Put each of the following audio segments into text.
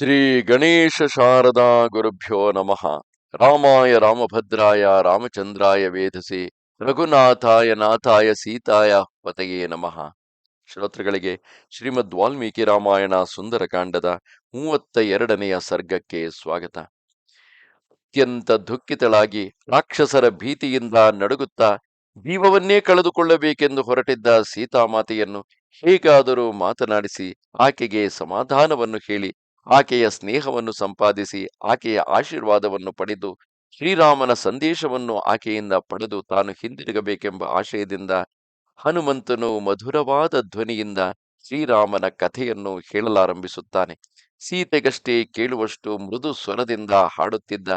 ಶ್ರೀ ಗಣೇಶ ಶಾರದಾ ಗುರುಭ್ಯೋ ನಮಃ. ರಾಮಾಯ ರಾಮಭದ್ರಾಯ ರಾಮಚಂದ್ರಾಯ ವೇಧಸೆ ರಘುನಾಥಾಯ ನಾಥಾಯ ಸೀತಾಯ ಪತಯೇ ನಮಃ. ಶ್ರೋತೃಗಳಿಗೆ ಶ್ರೀಮದ್ ವಾಲ್ಮೀಕಿ ರಾಮಾಯಣ ಸುಂದರಕಾಂಡದ ಮೂವತ್ತ ಎರಡನೆಯ ಸರ್ಗಕ್ಕೆ ಸ್ವಾಗತ. ಅತ್ಯಂತ ದುಃಖಿತಳಾಗಿ ರಾಕ್ಷಸರ ಭೀತಿಯಿಂದ ನಡುಗುತ್ತಾ ಜೀವವನ್ನೇ ಕಳೆದುಕೊಳ್ಳಬೇಕೆಂದು ಹೊರಟಿದ್ದ ಸೀತಾಮಾತೆಯನ್ನು ಹೇಗಾದರೂ ಮಾತನಾಡಿಸಿ ಆಕೆಗೆ ಸಮಾಧಾನವನ್ನು ಹೇಳಿ ಆಕೆಯ ಸ್ನೇಹವನ್ನು ಸಂಪಾದಿಸಿ, ಆಕೆಯ ಆಶೀರ್ವಾದವನ್ನು ಪಡೆದು, ಶ್ರೀರಾಮನ ಸಂದೇಶವನ್ನು ಆಕೆಯಿಂದ ಪಡೆದು ತಾನು ಹಿಂದಿರುಗಬೇಕೆಂಬ ಆಶಯದಿಂದ, ಹನುಮಂತನು ಮಧುರವಾದ ಧ್ವನಿಯಿಂದ ಶ್ರೀರಾಮನ ಕಥೆಯನ್ನು ಹೇಳಲಾರಂಭಿಸುತ್ತಾನೆ. ಸೀತೆಗಷ್ಟೇ ಕೇಳುವಷ್ಟು ಮೃದು ಸ್ವರದಿಂದ ಹಾಡುತ್ತಿದ್ದ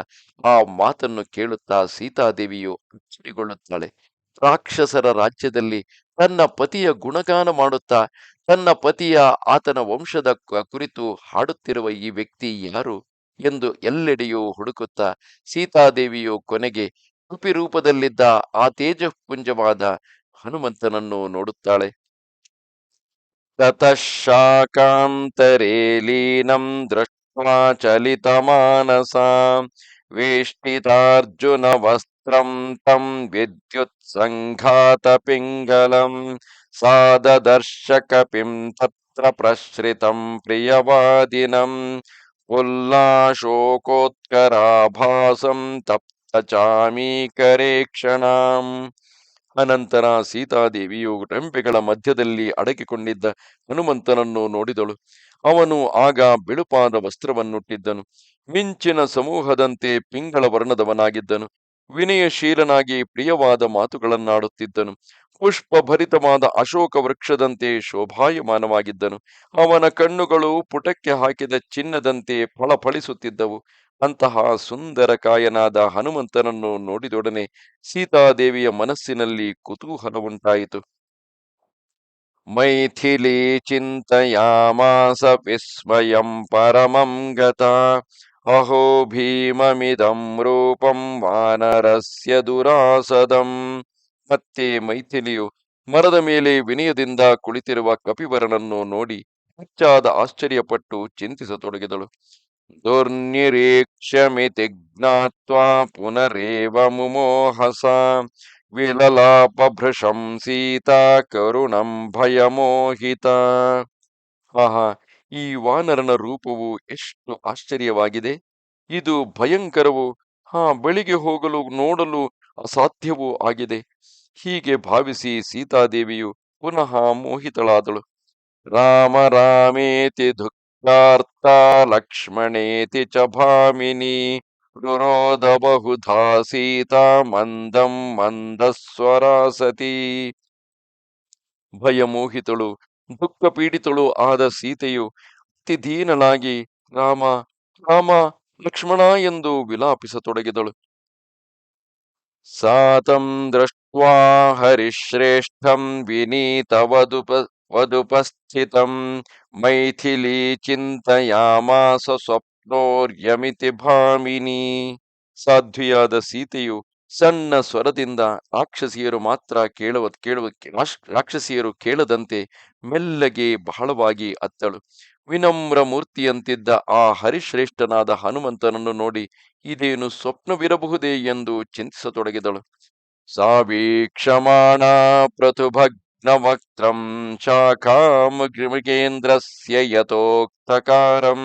ಆ ಮಾತನ್ನು ಕೇಳುತ್ತಾ ಸೀತಾದೇವಿಯು ಅಚ್ಚರಿಗೊಳ್ಳುತ್ತಾಳೆ. ರಾಕ್ಷಸರ ರಾಜ್ಯದಲ್ಲಿ ತನ್ನ ಪತಿಯ ಗುಣಗಾನ ಮಾಡುತ್ತಾ, ತನ್ನ ಪತಿಯ ಆತನ ವಂಶದ ಕುರಿತು ಹಾಡುತ್ತಿರುವ ಈ ವ್ಯಕ್ತಿ ಯಾರು ಎಂದು ಎಲ್ಲೆಡೆಯೂ ಹುಡುಕುತ್ತಾ, ಸೀತಾದೇವಿಯು ಕೊನೆಗೆ ಕೃಪಿ ರೂಪದಲ್ಲಿದ್ದ ಆ ತೇಜಪುಂಜವಾದ ಹನುಮಂತನನ್ನು ನೋಡುತ್ತಾಳೆ. ತತಃ ಶಾಕಾಂತರೇ ಲೀನಂ ದೃಷ್ಟ್ವಾ ಚಲಿತಮಾನಸಾ ವೇಷ್ಟಿತಾರ್ಜುನ ವಸ್ತ್ರಂ ತಂ ವಿದ್ಯುತ್ ಸಂಘಾತ ಪಿಂಗಲಂ ಸಾದದರ್ಶ ಪಿಂ ತತ್ರ ಪ್ರಶ್ರಿತಂ ಪ್ರಿಯವಾದಿನಂ ಉಲ್ಲಾಶೋಕೋತ್ಕರಾಭಾಸಂ ತಪ್ತ ಚಾಮೀಕರೇ ಕ್ಷಣಾಂ ಅನಂತರ ಸೀತಾದೇವಿಯು ಟೆಂಪೆಗಳ ಮಧ್ಯದಲ್ಲಿ ಅಡಕಿಕೊಂಡಿದ್ದ ಹನುಮಂತನನ್ನು ನೋಡಿದಳು. ಅವನು ಆಗ ಬಿಳುಪಾದ ವಸ್ತ್ರವನ್ನುಟ್ಟಿದ್ದನು. ಮಿಂಚಿನ ಸಮೂಹದಂತೆ ಪಿಂಗಳ ವರ್ಣದವನಾಗಿದ್ದನು. ವಿನಯಶೀಲನಾಗಿ ಪ್ರಿಯವಾದ ಮಾತುಗಳನ್ನಾಡುತ್ತಿದ್ದನು. ಪುಷ್ಪ ಭರಿತವಾದ ಅಶೋಕ ವೃಕ್ಷದಂತೆ ಶೋಭಾಯಮಾನವಾಗಿದ್ದನು. ಅವನ ಕಣ್ಣುಗಳು ಪುಟಕ್ಕೆ ಹಾಕಿದ ಚಿನ್ನದಂತೆ ಫಳಫಳಿಸುತ್ತಿದ್ದವು. ಅಂತಹ ಸುಂದರ ಕಾಯನಾದ ಹನುಮಂತನನ್ನು ನೋಡಿದೊಡನೆ ಸೀತಾದೇವಿಯ ಮನಸ್ಸಿನಲ್ಲಿ ಕುತೂಹಲ ಉಂಟಾಯಿತು ಮೈಥಿಲಿ ಚಿಂತಯಾಮಾಸ ವಿಸ್ಮಯಂ ಪರಮಂ ಗತ ಅಹೋ ಭೀಮಮಿದಂ ರೂಪಂ ವಾನರಸ್ಯ ದುರಾಸದಂ ಮತ್ತೆ ಮೈಥಿಲಿಯು ಮರದ ಮೇಲೆ ವಿನಯದಿಂದ ಕುಳಿತಿರುವ ಕಪಿವರನನ್ನು ನೋಡಿ ಹೆಚ್ಚಾದ ಆಶ್ಚರ್ಯಪಟ್ಟು ಚಿಂತಿಸತೊಡಗಿದಳು. ದುರ್ನಿರೀಕ್ಷ್ಯಮಿತಿ ಜ್ಞಾತ್ವಾ ಪುನರೇವ ಮುಮೋಹಸ, ವಿಲಲಾಪಭೃಶಂ ಸೀತಾ ಕರುಣಂ ಭಯಮೋಹಿತ। ಆಹಾ ಈ ವಾನರನ ರೂಪವು ಎಷ್ಟು ಆಶ್ಚರ್ಯವಾಗಿದೆ. ಇದು ಭಯಂಕರವೂ, ಹಾ, ಬೆಳಿಗ್ಗೆ ಹೋಗಲು ನೋಡಲು ಅಸಾಧ್ಯವೂ ಆಗಿದೆ. ಹೀಗೆ ಭಾವಿಸಿ ಸೀತಾದೇವಿಯು ಪುನಃ ಮೋಹಿತಳಾದಳು. ರಾಮ ರಾಮೇತಿ ದುಃಖಾರ್ಥ ಲಕ್ಷ್ಮಣೇತಿ ಚ ಭಾಮಿನಿ ರುರೋಧ ಬಹುಧಾ ಸೀತಾ ಮಂದಂ ಮಂದಸ್ವರಾಸತಿ. ಭಯಮೋಹಿತಳು ದುಃಖ ಪೀಡಿತಳು ಆದ ಸೀತೆಯು ಅತಿ ದೀನಳಾಗಿ ರಾಮ ರಾಮ ಲಕ್ಷ್ಮಣ ಎಂದು ವಿಲಾಪಿಸತೊಡಗಿದಳು. ಸಾತಂ ದೃಷ್ಟ್ವಾ ಹರಿಶ್ರೇಷ್ಠಂ ವಿನೀತವದುಪ, ವದುಪಸ್ಥಿತಂ ಮೈಥಿಲಿ ಚಿಂತೆಯಾಮಾಸ ಸ್ವಪ್ನೋರ್ಯಮಿತಿ ಭಾಮಿನಿ. ಸಾಧ್ವಿಯಾದ ಸೀತೆಯು ಸಣ್ಣ ಸ್ವರದಿಂದ ರಾಕ್ಷಸಿಯರು ಮಾತ್ರ ಕೇಳುವ ಕೇಳುವ ರಾಕ್ಷ- ರಾಕ್ಷಸಿಯರು ಕೇಳದಂತೆ ಮೆಲ್ಲಗೆ ಬಹಳವಾಗಿ ಅತ್ತಳು. ವಿನಮ್ರ ಮೂರ್ತಿಯಂತಿದ್ದ ಆ ಹರಿಶ್ರೇಷ್ಠನಾದ ಹನುಮಂತನನ್ನು ನೋಡಿ ಇದೇನು ಸ್ವಪ್ನವಿರಬಹುದೇ ಎಂದು ಚಿಂತಿಸತೊಡಗಿದಳು. ಸಾವೀಕ್ಷಮಾಣ ಪ್ರತುಭಗ್ನವಕ್ತ್ರಂ ಶಾಖಾಂ ಕೃಮಿಕೇಂದ್ರಸ್ಯ ಯಥೋಕ್ತಕಾರಂ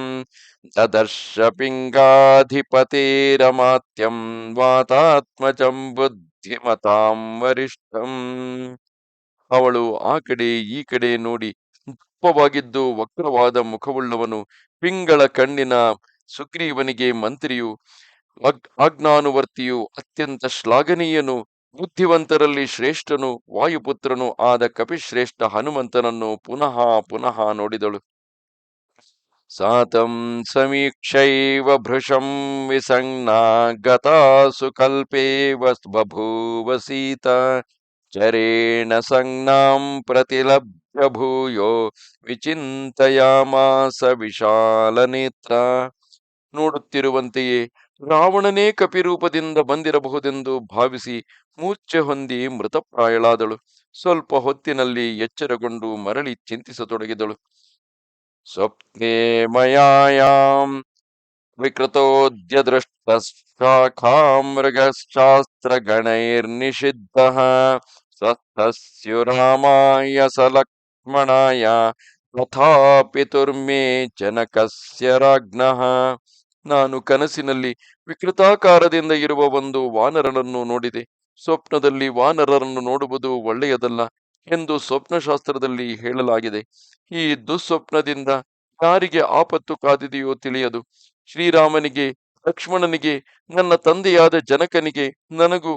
ದದರ್ಶ ಪಿಂಗಾಧಿಪತಿರಮಾತ್ಯಂ ವಾತಾತ್ಮಜಂ ಬುದ್ಧಿಮತಾಂ ವರಿಷ್ಠಂ ಅವಳು ಆ ಕಡೆ ಈ ಕಡೆ ನೋಡಿ ಉಪ್ಪವಾಗಿದ್ದು ವಕ್ರವಾದ ಮುಖವುಳ್ಳವನು ಪಿಂಗಳ ಕಣ್ಣಿನ ಸುಗ್ರೀವನಿಗೆ ಮಂತ್ರಿಯು ಆಜ್ಞಾನುವರ್ತಿಯು ಅತ್ಯಂತ ಶ್ಲಾಘನೀಯನು ಬುದ್ಧಿವಂತರಲ್ಲಿ ಶ್ರೇಷ್ಠನು, ವಾಯುಪುತ್ರನು ಆದ ಕಪಿಶ್ರೇಷ್ಠ ಹನುಮಂತನನ್ನು ಪುನಃ ಪುನಃ ನೋಡಿದಳು. ಸಾತಂ ಸಮೀಕ್ಷೈವ ಭೃಶಂ ವಿಸಂಜ್ಞಾ ಗತಾಸು ಕಲ್ಪೇವ ಬಭೂವ ಸೀತಾ ಚರೇಣ ಸಂಜ್ಞಾಂ ಪ್ರತಿಲಭ್ಯ ಭೂಯೋ ವಿಚಿಂತಯಾಮಾಸ ವಿಶಾಲ ನೇತ್ರ ನೋಡುತ್ತಿರುವಂತೆಯೇ ರಾವಣನೇ ಕಪಿರೂಪದಿಂದ ಬಂದಿರಬಹುದೆಂದು ಭಾವಿಸಿ ಮೂರ್ಛೆ ಹೊಂದಿ ಮೃತಪ್ರಾಯಳಾದಳು. ಸ್ವಲ್ಪ ಹೊತ್ತಿನಲ್ಲಿ ಎಚ್ಚರಗೊಂಡು ಮರಳಿ ಚಿಂತಿಸತೊಡಗಿದಳು. ಸ್ವಪ್ನೆ ಮಯಾಂ ವಿಕೃತೋದ್ಯ ದೃಷ್ಟಶಾಖಾಮೃಗಶಾಸ್ತ್ರಗಣೈರ್ನಿಷಿದ್ಧಃ ಸ್ವಸ್ಥಸ್ಯುರಾಮಾಯ ಸಲಕ್ಷ್ಮಣಾಯ ತಥಾ ಪಿತುರ್ಮೇ ಜನಕಸ್ಯ ರಾಜ್ಞಃ ನಾನು ಕನಸಿನಲ್ಲಿ ವಿಕೃತಾಕಾರದಿಂದ ಇರುವ ಒಂದು ವಾನರನನ್ನು ನೋಡಿದೆ. ಸ್ವಪ್ನದಲ್ಲಿ ವಾನರರನ್ನು ನೋಡುವುದು ಒಳ್ಳೆಯದಲ್ಲ ಎಂದು ಸ್ವಪ್ನಶಾಸ್ತ್ರದಲ್ಲಿ ಹೇಳಲಾಗಿದೆ. ಈ ದುಸ್ವಪ್ನದಿಂದ ಯಾರಿಗೆ ಆಪತ್ತು ಕಾದಿದೆಯೋ ತಿಳಿಯದು. ಶ್ರೀರಾಮನಿಗೆ, ಲಕ್ಷ್ಮಣನಿಗೆ, ನನ್ನ ತಂದೆಯಾದ ಜನಕನಿಗೆ ನನಗೂ,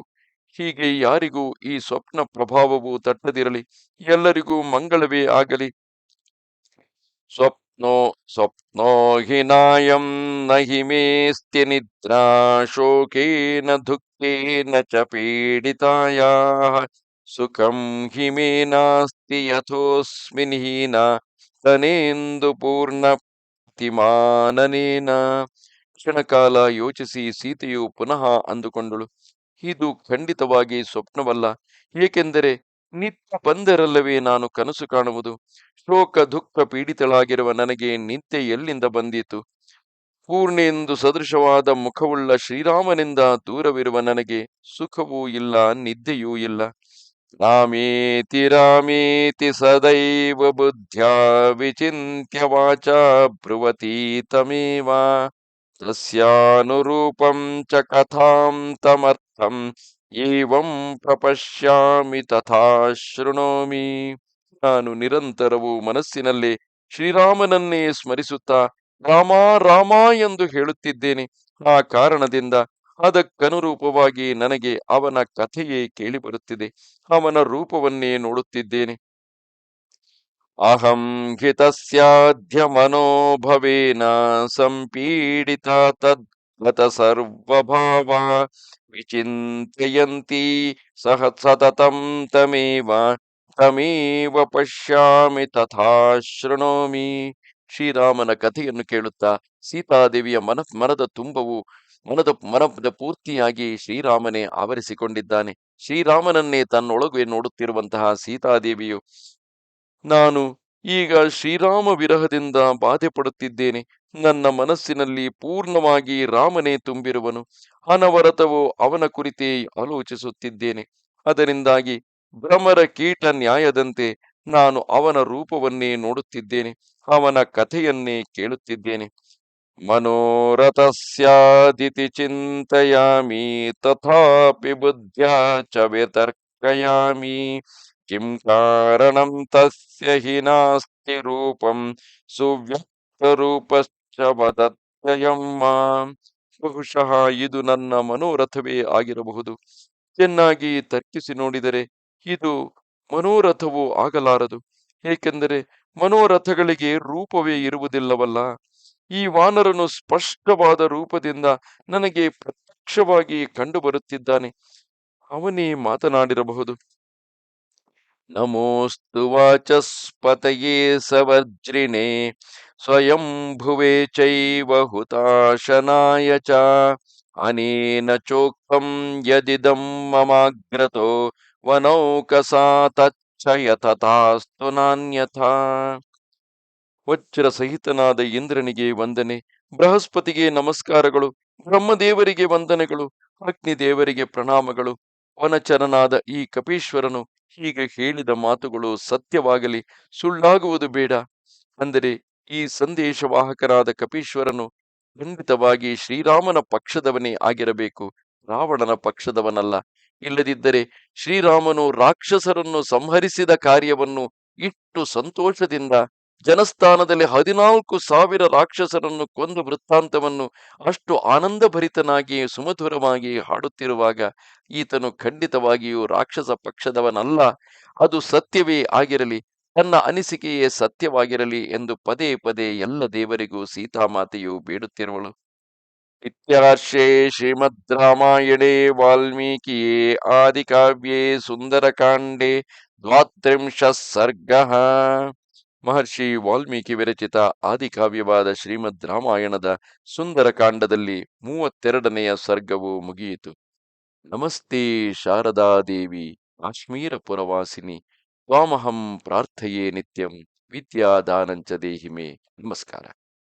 ಹೀಗೆ ಯಾರಿಗೂ ಈ ಸ್ವಪ್ನ ಪ್ರಭಾವವು ತಟ್ಟದಿರಲಿ. ಎಲ್ಲರಿಗೂ ಮಂಗಳವೇ ಆಗಲಿ. ಸ್ವಪ್ನೋ ನ ಹಿ ಮೇಸ್ತಿ ನಿದ್ರಾ ಶೋಕೇನ ದುಃಖೇನ ಚ ಪೀಡಿತಾಯಾಃ ಸುಖಂ ಹಿ ಮೇ ನಾಸ್ತಿ ಯಥೋಸ್ಮಿನ್ ಹೀನ ತನೇಂದು ಪೂರ್ಣ ಪ್ರತಿಮಾನನೇನ ಕ್ಷಣಕಾಲ ಯೋಚಿಸಿ ಸೀತೆಯು ಪುನಃ ಅಂದುಕೊಂಡಳು, ಇದು ಖಂಡಿತವಾಗಿ ಸ್ವಪ್ನವಲ್ಲ, ಏಕೆಂದರೆ ನಿತ್ಯ ಬಂದರಲ್ಲವೇ ನಾನು ಕನಸು ಕಾಣುವುದು? ಶೋಕ ದುಃಖ ಪೀಡಿತಳಾಗಿರುವ ನನಗೆ ನಿತ್ಯ ಎಲ್ಲಿಂದ ಬಂದಿತು? ಪೂರ್ಣೆಂದು ಸದೃಶವಾದ ಮುಖವುಳ್ಳ ಶ್ರೀರಾಮನಿಂದ ದೂರವಿರುವ ನನಗೆ ಸುಖವೂ ಇಲ್ಲ, ನಿದ್ದೆಯೂ ಇಲ್ಲ. ರಾಮೇತಿ ರಾಮೇತಿ ಸದೈವ ಬುದ್ಧ್ಯಾ ವಿಚಿಂತ್ಯ ವಾಚ ಬ್ರುವತೀತಮೇವಾ. ತಸ್ಯಾನುರೂಪಂ ಚ ಕಥಾಂ ತಮರ್ಥಂ ಏವಂ ಪ್ರಪಶ್ಯಾಮಿ ತಥಾ ಶೃಣೋಮಿ ನಾನು ನಿರಂತರವು ಮನಸ್ಸಿನಲ್ಲಿ ಶ್ರೀರಾಮನನ್ನೇ ಸ್ಮರಿಸುತ್ತಾ ರಾಮ ರಾಮ ಎಂದು ಹೇಳುತ್ತಿದ್ದೇನೆ। ಆ ಕಾರಣದಿಂದ ಅದಕ್ಕನುರೂಪವಾಗಿ ನನಗೆ ಅವನ ಕಥೆಯೇ ಕೇಳಿಬರುತ್ತಿದೆ। ಅವನ ರೂಪವನ್ನೇ ನೋಡುತ್ತಿದ್ದೇನೆ। ಅಹಂ ಹಿತಸ್ಯಾಧ್ಯ ಮನೋಭವೇನ ಸಂಪೀಡಿತ ತದ್ಗತ ಸರ್ವಭಾವ ವಿಚಿಂತಯಂತಿ ಸಹ ತಮೇವ ತಮೇವ ಪಶ್ಯಾಮಿ ತಥಾ ಶೃಣೋಮಿ ಶ್ರೀರಾಮನ ಕಥೆಯನ್ನು ಕೇಳುತ್ತಾ ಸೀತಾದೇವಿಯ ಮನ ಮನದ ತುಂಬವು, ಮನದ ಮನದ ಪೂರ್ತಿಯಾಗಿ ಶ್ರೀರಾಮನೇ ಆವರಿಸಿಕೊಂಡಿದ್ದಾನೆ. ಶ್ರೀರಾಮನನ್ನೇ ತನ್ನೊಳಗೆ ನೋಡುತ್ತಿರುವಂತಹ ಸೀತಾದೇವಿಯು, ನಾನು ಈಗ ಶ್ರೀರಾಮ ವಿರಹದಿಂದ ಬಾಧೆ ಪಡುತ್ತಿದ್ದೇನೆ ನನ್ನ ಮನಸ್ಸಿನಲ್ಲಿ ಪೂರ್ಣವಾಗಿ ರಾಮನೇ ತುಂಬಿರುವನು. ಅನವರತವು ಅವನ ಕುರಿತೇ ಆಲೋಚಿಸುತ್ತಿದ್ದೇನೆ. ಅದರಿಂದಾಗಿ ಭ್ರಮರ ಕೀಟ ನ್ಯಾಯದಂತೆ ನಾನು ಅವನ ರೂಪವನ್ನೇ ನೋಡುತ್ತಿದ್ದೇನೆ. ಅವನ ಕಥೆಯನ್ನೇ ಕೇಳುತ್ತಿದ್ದೇನೆ. ಮನೋರಥಸ್ಯಾದಿತಿ ಚಿಂತಯಾಮಿ, ತಥಾಪಿ ಬುದ್ಧ್ಯಾ ಚವೆ ವಿತರ್ಕಯಾಮಿ. ಕಿಂ ಕಾರಣಂ ಹಿ ನಾಸ್ತಿ ರೂಪಂ. ಬಹುಶಃ ಇದು ನನ್ನ ಮನೋರಥವೇ ಆಗಿರಬಹುದು. ಚೆನ್ನಾಗಿ ತರ್ಕಿಸಿ ನೋಡಿದರೆ ಇದು ಮನೋರಥವು ಆಗಲಾರದು. ಏಕೆಂದರೆ ಮನೋರಥಗಳಿಗೆ ರೂಪವೇ ಇರುವುದಿಲ್ಲವಲ್ಲ. ಈ ವಾನರನು ಸ್ಪಷ್ಟವಾದ ರೂಪದಿಂದ ನನಗೆ ಪ್ರತ್ಯಕ್ಷವಾಗಿ ಕಂಡುಬರುತ್ತಿದ್ದಾನೆ. ಅವನೇ ಮಾತನಾಡಿರಬಹುದು. ನಮೋಸ್ತು ವಾಚಸ್ಪತಯೇ ಚೈವ ಹುತಾಶನಾಯ ಚ ಅನೇನ ಚೋಕ್ತಂ ಯದಿದಂ ಮಮಾಗ್ರತೋ ವನೌಕಸಾ ತಚ್ಚ ಯತತಾಸ್ತು ನಾನ್ಯಥಾ ವಜ್ರ ಸಹಿತನಾದ ಇಂದ್ರನಿಗೆ ವಂದನೆ, ಬೃಹಸ್ಪತಿಗೆ ನಮಸ್ಕಾರಗಳು, ಬ್ರಹ್ಮದೇವರಿಗೆ ವಂದನೆಗಳು, ಅಗ್ನಿದೇವರಿಗೆ ಪ್ರಣಾಮಗಳು ವನಚರನಾದ ಈ ಕಪೀಶ್ವರನು ಹೀಗೆ ಹೇಳಿದ ಮಾತುಗಳು ಸತ್ಯವಾಗಲಿ, ಸುಳ್ಳಾಗುವುದು ಬೇಡ. ಅಂದರೆ ಈ ಸಂದೇಶವಾಹಕರಾದ ಕಪೀಶ್ವರನು ಖಂಡಿತವಾಗಿ ಶ್ರೀರಾಮನ ಪಕ್ಷದವನೇ ಆಗಿರಬೇಕು, ರಾವಣನ ಪಕ್ಷದವನಲ್ಲ. ಇಲ್ಲದಿದ್ದರೆ ಶ್ರೀರಾಮನು ರಾಕ್ಷಸರನ್ನು ಸಂಹರಿಸಿದ ಕಾರ್ಯವನ್ನು ಇಷ್ಟು ಸಂತೋಷದಿಂದ ಜನಸ್ಥಾನದಲ್ಲಿ ಹದಿನಾಲ್ಕು ಸಾವಿರ ರಾಕ್ಷಸರನ್ನು ಕೊಂದು ವೃತ್ತಾಂತವನ್ನು ಅಷ್ಟು ಆನಂದಭರಿತನಾಗಿ ಸುಮಧುರವಾಗಿ ಹಾಡುತ್ತಿರುವಾಗ ಈತನು ಖಂಡಿತವಾಗಿಯೂ ರಾಕ್ಷಸ ಪಕ್ಷದವನಲ್ಲ. ಅದು ಸತ್ಯವೇ ಆಗಿರಲಿ, ತನ್ನ ಅನಿಸಿಕೆಯೇ ಸತ್ಯವಾಗಿರಲಿ ಎಂದು ಪದೇ ಪದೇ ಎಲ್ಲ ದೇವರಿಗೂ ಸೀತಾಮಾತೆಯು ಬೇಡುತ್ತಿರುವಳು. ಇತ್ಯಾರ್ಷೇ ಶ್ರೀಮದ್ ರಾಮಾಯಣೇ, ವಾಲ್ಮೀಕಿಯೇ, ಆದಿಕಾವ್ಯೇ, ಸುಂದರಕಾಂಡೇ, ದ್ವಾತ್ರಿಂಶ ಸರ್ಗ. ಮಹರ್ಷಿ ವಾಲ್ಮೀಕಿ ವಿರಚಿತ ಆದಿಕಾವ್ಯವಾದ ಶ್ರೀಮದ್ ರಾಮಾಯಣದ ಸುಂದರಕಾಂಡದಲ್ಲಿ ಮೂವತ್ತೆರಡನೆಯ ಸರ್ಗವು ಮುಗಿಯಿತು. ನಮಸ್ತೆ ಶಾರದಾದೇವಿ ಕಾಶ್ಮೀರ ಪುರವಾಸಿನಿ, ತ್ವಾಮಹಂ ಪ್ರಾರ್ಥೆಯೇ ನಿತ್ಯಂ, ವಿದ್ಯಾದಾನಂಚ ದೇಹಿಮೆ. ನಮಸ್ಕಾರ.